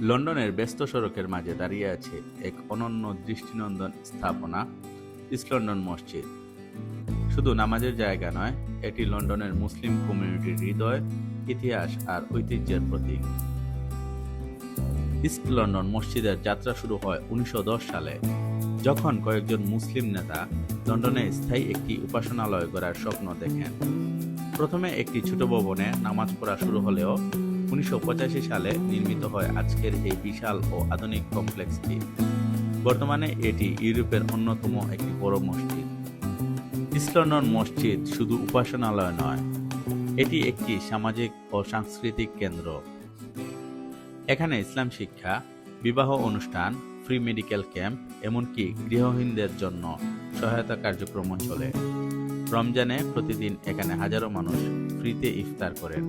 লন্ডনের ব্যস্ত সড়কের মাঝে দাঁড়িয়ে আছে এক অনন্য দৃষ্টিনন্দন স্থাপনা ইস্ট লন্ডন মসজিদ। শুধু নামাজের জায়গা নয়, এটি লন্ডনের মুসলিম কমিউনিটির হৃদয়, ইতিহাস আর ঐতিহ্যের প্রতীক। ইস্ট লন্ডন মসজিদের যাত্রা শুরু হয় উনিশশো দশ সালে, যখন কয়েকজন মুসলিম নেতা লন্ডনে স্থায়ী একটি উপাসনালয় গড়ার স্বপ্ন দেখেন। প্রথমে একটি ছোট ভবনে নামাজ পড়া শুরু হলেও উনিশশো পঁচাশি সালে নির্মিত হয় আজকের এই বিশাল ও আধুনিক কমপ্লেক্সটি বর্তমানে এটি ইউরোপের অন্যতম একটি বড় মসজিদ। ইস্ট লন্ডন মসজিদ শুধু উপাসনালয় নয়, এটি একটি সামাজিক ও সাংস্কৃতিক কেন্দ্র। এখানে ইসলাম শিক্ষা, বিবাহ অনুষ্ঠান ফ্রি মেডিকেল ক্যাম্প এমনকি গৃহহীনদের জন্য সহায়তা কার্যক্রমও চলে। রমজানে প্রতিদিন এখানে হাজারো মানুষ ফ্রিতে ইফতার করেন।